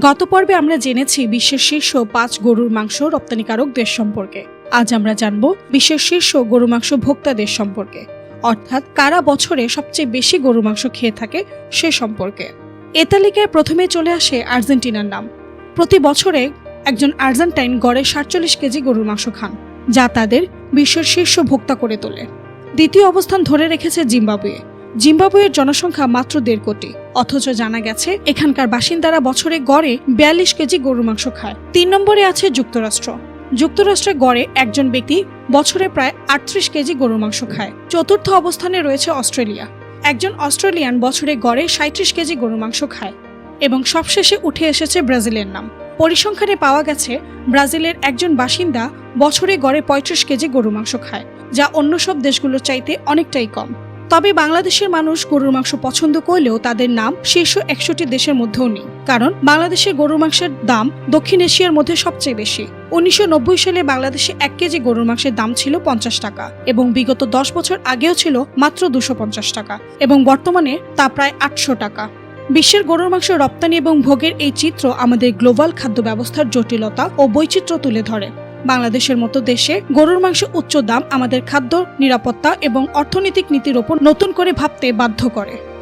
গত পর্বে আমরা জেনেছি বিশ্বের শীর্ষ পাঁচ গরুর মাংস রপ্তানিকারক দেশ সম্পর্কে। আজ আমরা জানব বিশ্বের শীর্ষ গরু মাংস ভোক্তা দেশ সম্পর্কে। অর্থাৎ কারা বছরে সবচেয়ে বেশি গরু মাংস খেয়ে থাকে সে সম্পর্কে। এ তালিকায় প্রথমে চলে আসে আর্জেন্টিনার নাম। প্রতি বছরে একজন আর্জেন্টাইন গড়ে সাতচল্লিশ কেজি গরুর মাংস খান, যা তাদের বিশ্বের শীর্ষ ভোক্তা করে তোলে। দ্বিতীয় অবস্থান ধরে রেখেছে জিম্বাবুয়ে। জিম্বাবুয়ের জনসংখ্যা মাত্র দেড় কোটি। অথচ জানা গেছে, এখানকার বাসিন্দারা বছরে গড়ে বিয়াল্লিশ কেজি গরুর মাংস খায়। তিন নম্বরে আছে যুক্তরাষ্ট্র। যুক্তরাষ্ট্রে গড়ে একজন ব্যক্তি বছরে প্রায় আটত্রিশ কেজি গরুর মাংস খায়। চতুর্থ অবস্থানে রয়েছে অস্ট্রেলিয়া। একজন অস্ট্রেলিয়ান বছরে গড়ে সাঁত্রিশ কেজি গরুর মাংস খায় এবং সবশেষে উঠে এসেছে ব্রাজিলের নাম। পরিসংখ্যানে পাওয়া গেছে, ব্রাজিলের একজন বাসিন্দা বছরে গড়ে পঁয়ত্রিশ কেজি গরু মাংস খায়, যা অন্য সব দেশগুলোর চাইতে অনেকটাই কম। তবে বাংলাদেশের মানুষ গরুর মাংস পছন্দ করলেও তাদের নাম শীর্ষ একশোটি দেশের মধ্যেও নেই। কারণ বাংলাদেশের গরুর মাংসের দাম দক্ষিণ এশিয়ার মধ্যে সবচেয়ে বেশি। উনিশশো নব্বই সালে বাংলাদেশে এক কেজি গরুর মাংসের দাম ছিল পঞ্চাশ টাকা এবং বিগত দশ বছর আগেও ছিল মাত্র দুশো পঞ্চাশ টাকা এবং বর্তমানে তা প্রায় আটশো টাকা। বিশ্বের গরুর মাংস রপ্তানি এবং ভোগের এই চিত্র আমাদের গ্লোবাল খাদ্য ব্যবস্থার জটিলতা ও বৈচিত্র্য তুলে ধরে। বাংলাদেশের মতো দেশে গরুর মাংস উচ্চ দাম, আমাদের খাদ্য, নিরাপত্তা এবং অর্থনৈতিক নীতির ওপর নতুন করে ভাবতে বাধ্য করে।